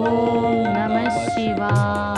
オーナマシワ。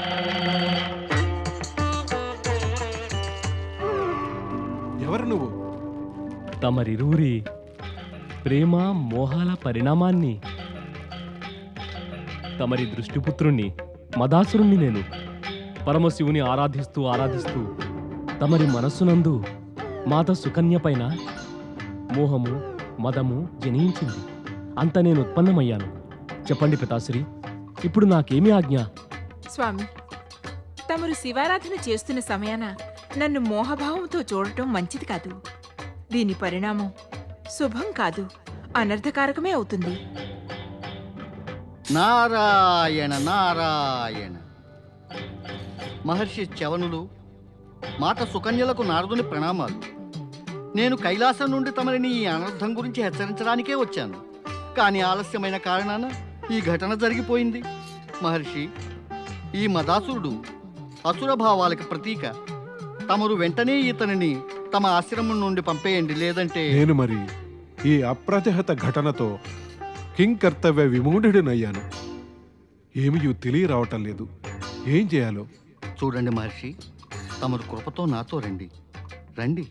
నువ్వు? తమరిరువురి ప్రేమ మోహాల పరిణామాన్ని తమరి దృష్టిపుత్రుణ్ణి మదాసురుణ్ణి నేను పరమశివుని ఆరాధిస్తూ ఆరాధిస్తూ తమరి మనస్సునందు మాత సుకన్య పైన మోహము మదము జనించింది. అంత నేను ఉత్పన్నమయ్యాను. చెప్పండి పితాశ్రీ ఇప్పుడు నాకేమి ఆజ్ఞ? స్వామి తమరు శివారాధన చేస్తున్న సమయాన నన్ను మోహభావంతో చూడటం మంచిది కాదు. దీని పరిణామం శుభం కాదు అనర్థకారకమే అవుతుంది. నారాయణ నారాయణ. మహర్షి చవనుడు మాత సుకన్యలకు నారదుని ప్రణామాలు. నేను కైలాసం నుండి తమరిని ఈ అనర్థం గురించి హెచ్చరించడానికే వచ్చాను. కానీ ఆలస్యమైన కారణాన ఈ ఘటన జరిగిపోయింది. మహర్షి ఈ మదాసురుడు అసురభావాలకు ప్రతీక. తమరు వెంటనే ఇతనిని తమ ఆశ్రమం నుండి పంపేయండి లేదంటే నేను మరి ఈ అప్రతిహత ఘటనతో కింగ్ కర్తవ్య విమూఢుడినయ్యాను. ఏమీ తెలియరావటం లేదు. ఏం చేయాలో? చూడండి మహర్షి తమరు కృపతో నాతో రండి. రండి.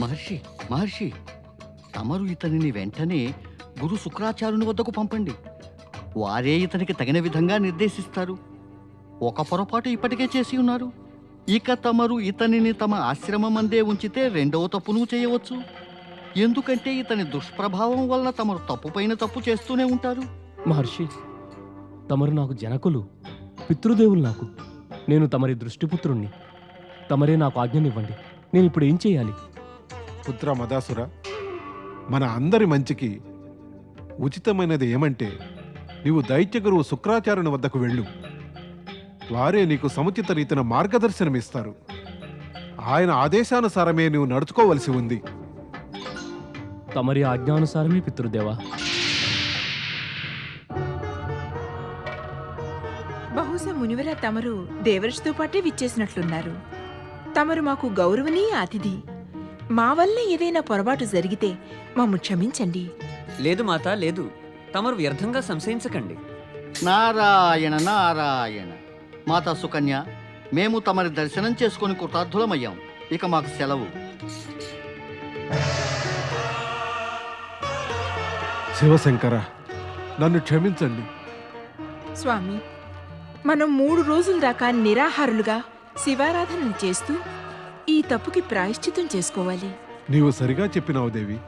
మహర్షి మహర్షి తమరు ఇతనిని వెంటనే గురు శుక్రాచార్యుని వద్దకు పంపండి. వారే ఇతనికి తగిన విధంగా నిర్దేశిస్తారు. ఒక పొరపాటు ఇప్పటికే చేసి ఉన్నారు. ఇక తమరు ఇతనిని తమ ఆశ్రమమందే ఉంచితే రెండవ తప్పును చేయవచ్చు. ఎందుకంటే ఇతని దుష్ప్రభావం వలన తమరు తప్పుపైన తప్పు చేస్తూనే ఉంటారు. మహర్షి తమరు నాకు జనకులు పితృదేవులు నాకు. నేను తమరి దృష్టిపుత్రుణ్ణి. తమరే నాకు ఆజ్ఞనివ్వండి. నేను ఇప్పుడు ఏం చేయాలి? పుత్ర మదాసుర మన అందరి మంచికి ఉచితమైనది ఏమంటే నీవు దైత్య గురువు శుక్రాచార్యుని వద్దకు వెళ్ళు. వారే నీకు సముచిత రీతిన మార్గదర్శనమిస్తారు. ఆయన ఆదేశానుసారమే నువ్వు నడుచుకోవలసి ఉంది. తమరి ఆజ్ఞానుసారమే పితృదేవా. బహుశా మునివరా తమరు దేవరిషితో పాటే విచ్చేసినట్లున్నారు. తమరు మాకు గౌరవనీయ అతిథి. మా వల్లే ఏదైనా పొరపాటు జరిగితే మమ్ము క్షమించండి. లేదు మాత లేదు. తమరు వ్యర్థంగా సంశయించకండి. నారాయణ నారాయణ. మాతా సుకన్య మేము తమరి దర్శనం చేసుకుని కృతార్థులమయ్యాం. ఇక మాకు సెలవు. శివశంకర నన్ను క్షమించండి. స్వామి మనం మూడు రోజుల దాకా నిరాహారులుగా శివారాధనలు చేస్తూ ఈ తప్పుకి ప్రాయశ్చితం చేసుకోవాలి. నీవు సరిగా చెప్పినావు దేవి.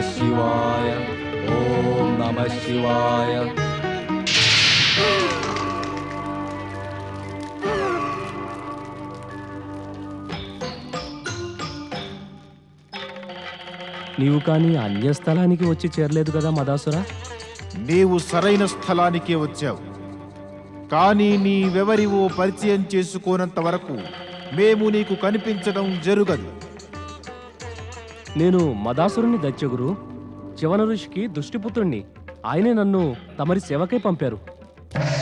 శివాయ ఓం నమ శివాయ నీవు కానీ అన్య స్థలానికి వచ్చి చేరలేదు కదా మదాసురా? నీవు సరైన స్థలానికే వచ్చావు. కానీ నీవెవరివో పరిచయం చేసుకోనంత వరకు మేము నీకు కనిపించడం జరుగదు. నేను మదాసురుని దత్యగురు చివన ఋషికి దృష్టిపుత్రుణ్ణి. ఆయనే నన్ను తమరి సేవకై పంపారు.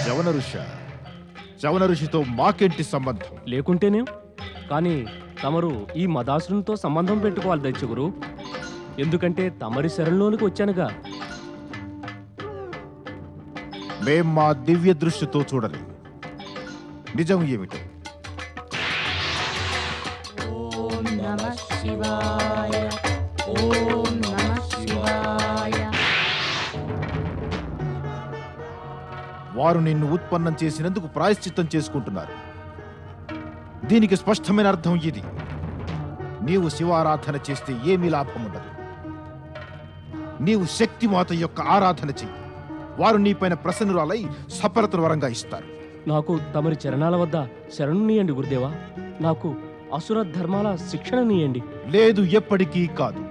జవన ఋష జవన ఋషితో మాకేంటి సంబంధం? లేకుంటేనే? కానీ తమరు ఈ మదాసురునితో సంబంధం పెట్టుకోవాలి దత్యగురు ఎందుకంటే తమరి శరణలోనికి వచ్చానుగా. మేం మా దివ్య దృష్టితో చూడలేదు నిజం ఏమిటో? వారు నిన్ను ఉత్పన్నం చేసినందుకు ప్రాయశ్చిత్తం చేసుకుంటున్నారు. దీనికి స్పష్టమైన అర్థం ఇది. నీవు శివారాధన చేస్తే ఏమీ లాభం ఉండదు నీవు శక్తిమాత యొక్క ఆరాధన చెయ్యి. వారు నీపైన ప్రసన్నురాలై సఫలతను వరంగా ఇస్తారు. నాకు తమరి చరణాల వద్ద శరణు నీయండి గురుదేవా. నాకు అసుర ధర్మాల శిక్షణ నీయండి. లేదు ఎప్పటికీ కాదు.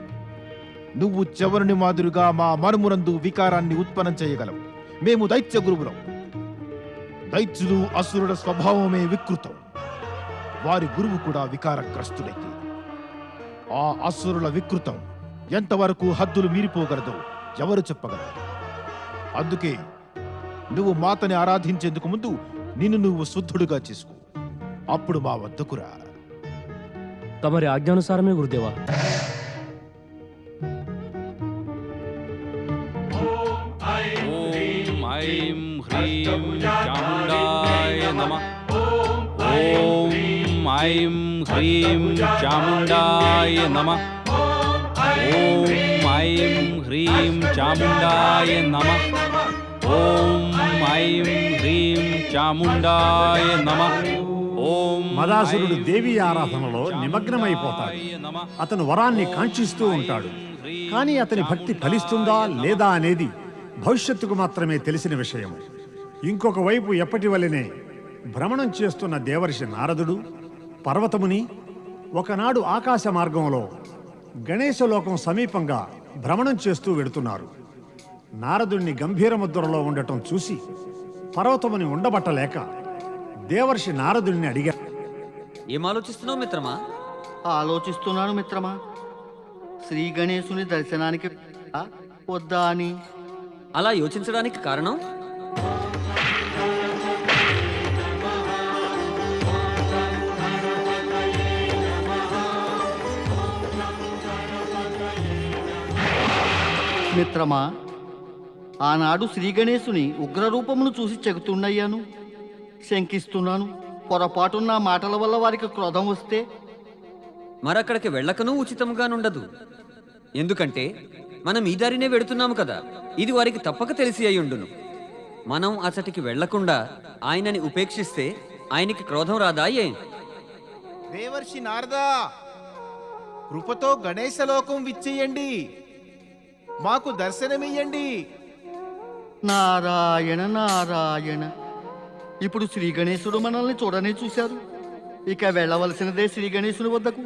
నువ్వు చెవరుని మాదిరిగా మా మనుమునందు వికారాన్ని ఉత్పన్నం చేయగలవు. మేము దైత్య గురువులం దైత్యులు అసురుల స్వభావమే వికృతం. వారి గురువు కూడా వికారగ్రస్తుడైతే. ఆ అసురుల వికృతం ఎంతవరకు హద్దులు మీరిపోగలదో ఎవరు చెప్పగలరు? అందుకే నువ్వు మాతని ఆరాధించేందుకు ముందు నిన్ను నువ్వు శుద్ధుడుగా చేసుకో. అప్పుడు మా వద్దకురా తమరి ఆజ్ఞానుసారమే గురుదేవా. ఐం హ్రీం చాముండాయ నమ ఓం ఐం హ్రీం చాముండాయ నమ ఓం ఐం హ్రీం చాముండాయ నమ ఓం మదాసురుడు దేవి ఆరాధనలో నిమగ్నమైపోతాడు. నమ అతను వరాన్ని కాంక్షిస్తూ ఉంటాడు. కానీ అతని భక్తి ఫలిస్తుందా లేదా అనేది భవిష్యత్తుకు మాత్రమే తెలిసిన విషయం ఇంకొక వైపు ఎప్పటి వలెనే భ్రమణం చేస్తున్న దేవర్షి నారదుడు పర్వతముని ఒకనాడు ఆకాశ మార్గంలో గణేశలోకం సమీపంగా భ్రమణం చేస్తూ వెడుతున్నారు. నారదుణ్ణి గంభీర ముద్రలో ఉండటం చూసి పర్వతముని ఉండబట్టలేక దేవర్షి నారదుణ్ణి అడిగారు ఏం ఆలోచిస్తున్నావు మిత్రమా? ఆలోచిస్తున్నాను మిత్రమా. శ్రీ గణేశుని దర్శనానికి వద్దా అని? అలా యోచించడానికి కారణం? మిత్రమా ఆనాడు శ్రీ గణేశుని ఉగ్రరూపమును చూసి చెగుతుండయ్యాను. శంకిస్తున్నాను. పొరపాటున నా మాటల వల్ల వారికి క్రోధం వస్తే? మరక్కడికి వెళ్ళకనూ ఉచితంగానుండదు ఎందుకంటే మనం ఈ దారినే వెడుతున్నాము కదా. ఇది వారికి తప్పక తెలిసి అయ్యుండును. మనం అచటికి వెళ్ళకుండా ఆయనని ఉపేక్షిస్తే ఆయనకి క్రోధం రాదా ఏ? దేవర్షి నారదా! కృపతో గణేశలోకం విచ్చేయండి. మాకు దర్శనమియ్యండి. నారాయణ నారాయణ. ఇప్పుడు శ్రీ గణేశుడు మనల్ని చూడనే చూశారు. ఇక వెళ్ళవలసినదే శ్రీ గణేశుని వద్దకు.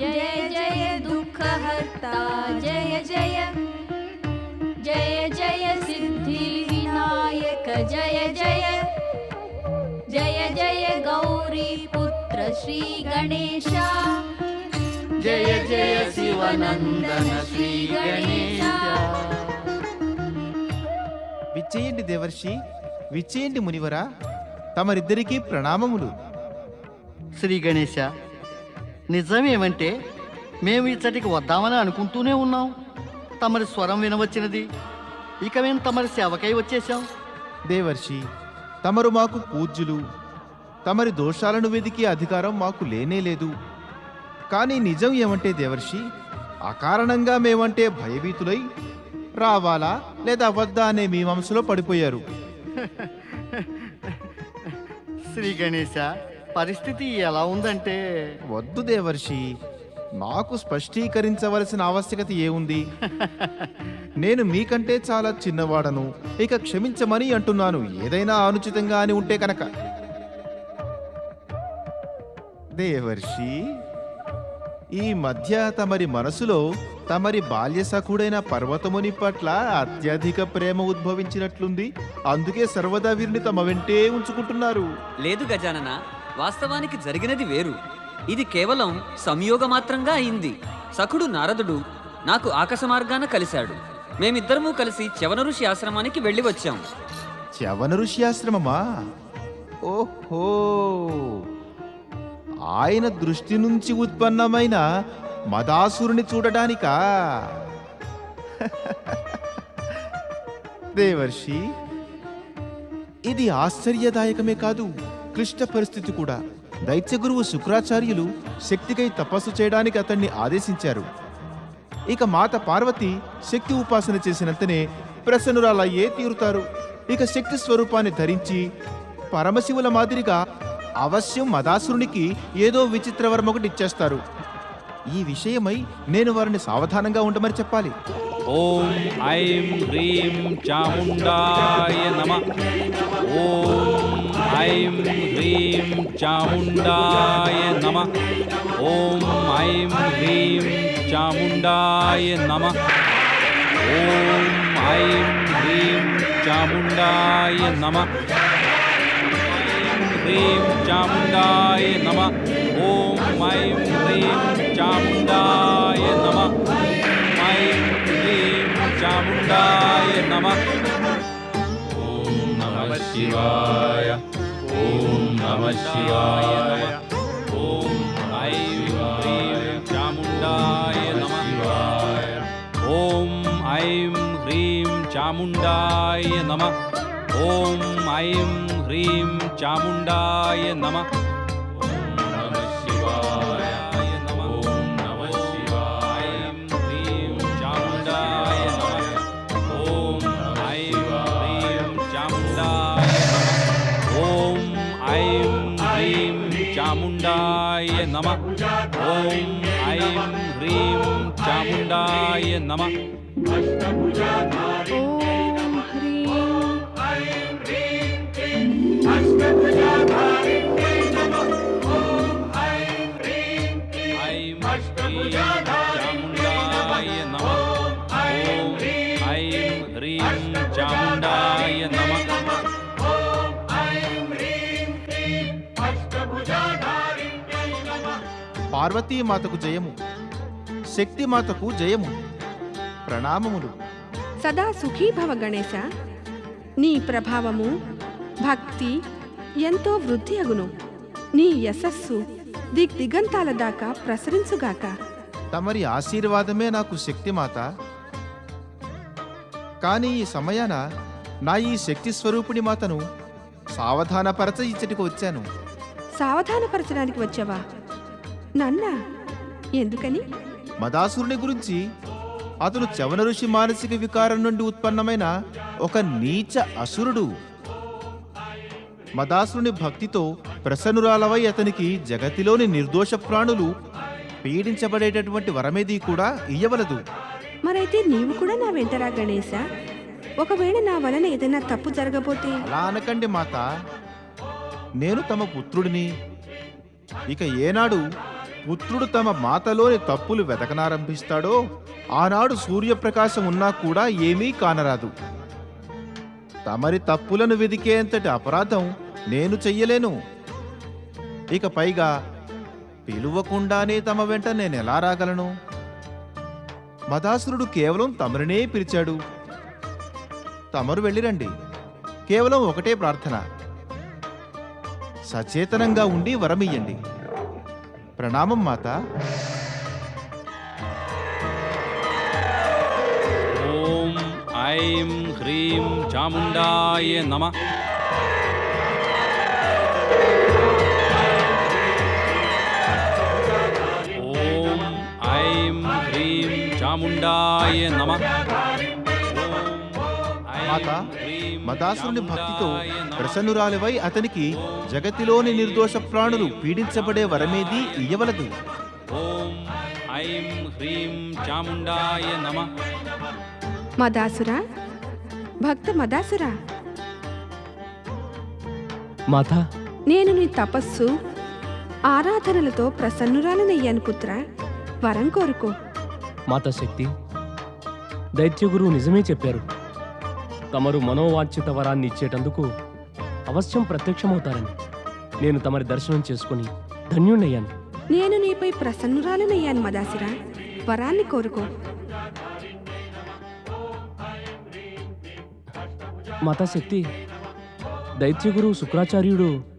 జయ జయ దుఃఖహర్త జయ జయ. జయ జయ సిద్ధి వినాయక జయ జయ. జయ జయ గౌరీ పుత్ర శ్రీ గణేశ. జయ జయ శివనందన శ్రీ గణేశ. విచ్చేయండి దేవర్షి విచ్చేయండి మునివరా తమరిద్దరికీ ప్రణామములు. శ్రీ గణేశ నిజమేమంటే మేము ఇచ్చటికి వద్దామని అనుకుంటూనే ఉన్నాం. తమరి స్వరం వినవచ్చినది ఇక మేము తమరి సేవకై వచ్చేసాం దేవర్షి తమరు మాకు పూజ్యులు తమరి దోషాలను వెదికి అధికారం మాకు లేనే లేదు. కానీ నిజం ఏమంటే దేవర్షి? అకారణంగా మేమంటే భయభీతులై రావాలా లేదా వద్దా అనే మీ మనసులో పడిపోయారు. శ్రీ గణేశ పరిస్థితి ఎలా ఉందంటే? వద్దు దేవర్షి నాకు స్పష్టీకరించవలసిన ఆవశ్యకత ఏముంది? నేను మీకంటే చాలా చిన్నవాడను ఇక క్షమించమని అంటున్నాను. ఏదైనా అనుచితంగా అని ఉంటే కనుక. దేవర్షి ఈ మధ్య తమరి మనసులో తమరి బాల్య సఖుడైన పర్వతముని పట్ల అత్యధిక ప్రేమ ఉద్భవించినట్లుంది. అందుకే సర్వదా వీరిని తమ వెంటే ఉంచుకుంటున్నారు. లేదు గజానన వాస్తవానికి జరిగినది వేరు. ఇది కేవలం సంయోగ మాత్రంగా అయింది. సఖుడు నారదుడు నాకు ఆకాశ మార్గాన కలిశాడు. మేమిద్దరము కలిసి చవన ఋషి ఆశ్రమానికి వెళ్ళి వచ్చాం. చవన ఋషి ఆశ్రమమా? ఓహో! ఆయన దృష్టి నుంచి ఉత్పన్నమైన మదాసురుని చూడడానికా దేవర్షి ఇది ఆశ్చర్యదాయకమే కాదు క్లిష్ట పరిస్థితి కూడా. దైత్య గురువు శుక్రాచార్యులు శక్తికై తపస్సు చేయడానికి అతన్ని ఆదేశించారు. ఇక మాత పార్వతి శక్తి ఉపాసన చేసినంతనే ప్రసన్నురాలయ్యే తీరుతారు. ఇక శక్తి స్వరూపాన్ని ధరించి పరమశివుల మాదిరిగా అవశ్యం మదాసురునికి ఏదో విచిత్రవరం ఒకటి ఇచ్చేస్తారు. ఈ విషయమై నేను వారిని సావధానంగా ఉండమని చెప్పాలి. ఓం ఐం హ్రీం చాముండాయ నమ. ఓం ఐం హ్రీం చాముండాయ నమ. ఓం ఐం హ్రీం చాముండాయ నమ. ఓం ఐం హ్రీం చాముండాయ నమ. హ్రీం చాముండాయ నమ ఓం ఐం హ్రీం చాముండాయ నమ ఐం హ్రీం చాముండాయ నమ ఓం నమ శివాయ ఓం నమ శివాయ ఓం ఐం హ్రీం చాముండాయ నమ ఓం ఐం హ్రీం చాముండాయ నమ ఓం ఐం హ్రీం చాముండాయ నమ ఓం నమ శివాయ నమ ఓం నమ శివాయ మాతకు జయము శక్తి మాతకు జయము ప్రణామములు. సదా సుఖీభవ గణేశ నీ ప్రభావము భక్తి ఎంతో వృద్ధి అగును నీ యశస్సు దిగ్దిగంతాల దాకా ప్రసరించుగాక. తమరి ఆశీర్వాదమే నాకు శక్తి మాత. కానీ ఈ సమయాన నా ఈ శక్తి స్వరూపిణి మాతను సావధానపరచ ఇచ్చటికి వచ్చాను. సావధానపరచడానికి వచ్చావా? నన్నా ఎందుకని? మదాసురుని గురించి అతను చవన ఋషి మానసిక వికారం నుండి ఉత్పన్నమైన ఒక నీచ అసురుడు. మదాసురుని భక్తితో ప్రసన్నురాలవై అతనికి జగతిలోని నిర్దోష ప్రాణులు పీడించబడేటటువంటి వరమేది కూడా ఇయ్యవలదు. మరైతే నీవు కూడా నా వెంటరా గణేశ. ఒకవేళ నా వలన ఏదైనా తప్పు జరగబోతే? అలా అనకండి మాత. నేను తమ పుత్రుడిని. ఇక ఏనాడు పుత్రుడు తమ మాతలోని తప్పులు వెతకనారంభిస్తాడో ఆనాడు సూర్యప్రకాశం ఉన్నా కూడా ఏమీ కానరాదు. తమరి తప్పులను వెదికేంతటి అపరాధం నేను చెయ్యలేను. ఇక పైగా పిలువకుండానే తమ వెంట నేను ఎలా రాగలను? మదాసురుడు కేవలం తమరినే పిలిచాడు. తమరు వెళ్ళిరండి. కేవలం ఒకటే ప్రార్థన. సచేతనంగా ఉండి వరమియ్యండి. ప్రణామం మాత. ఓం ఐం హ్రీం చాముండాయ నమ. ఓం ఐం హ్రీం చాముండాయ నమ। మాత భక్తితో ప్రసన్నురాలివై అతనికి జగతిలోని నిర్దోష ప్రాణులు పీడించబడే వరమేది ఇయ్యవలదు। ఓం ఐం హ్రీం చాముండాయ నమ। మదాసురా భక్త మదాసురా। మాతా నేను నీ తపస్సు ఆరాధనలతో ప్రసన్నురాలనయ్యాను పుత్ర. వరం కోరుకో. మాతా శక్తి దైత్యగురువు నిజమే చెప్పారు. తమరు మనోవాంఛిత వరాన్ని ఇచ్చేటందుకు అవశ్యం ప్రత్యక్షమవుతారని. నేను తమరి దర్శనం చేసుకుని ధన్యుణ్ణయ్యాను. నేను నీపై ప్రసన్నురాలనయ్యాను మదాసిరా వరాన్ని కోరుకో. మాతాశక్తి దైత్యగురు శుక్రాచార్యుడు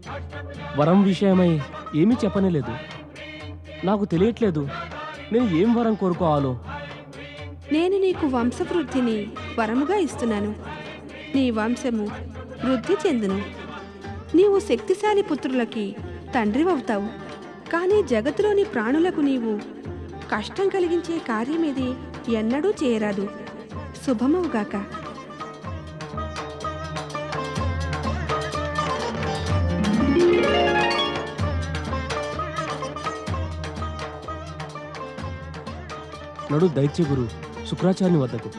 వరం విషయమై ఏమీ చెప్పనేలేదు. నాకు తెలియట్లేదు. నేను ఏం వరం కోరుకోవాలో? నేను నీకు వంశవృద్ధిని వరముగా ఇస్తున్నాను. నీ వంశము వృద్ధి చెందును. నీవు శక్తిశాలి పుత్రులకి తండ్రివవుతావు కానీ జగత్తులోని ప్రాణులకు నీవు కష్టం కలిగించే కార్యమేది ఎన్నడూ చేయరాదు. శుభమవుగాక. నడు దైత్యగురు శుక్రాచార్యుని వద్దకు.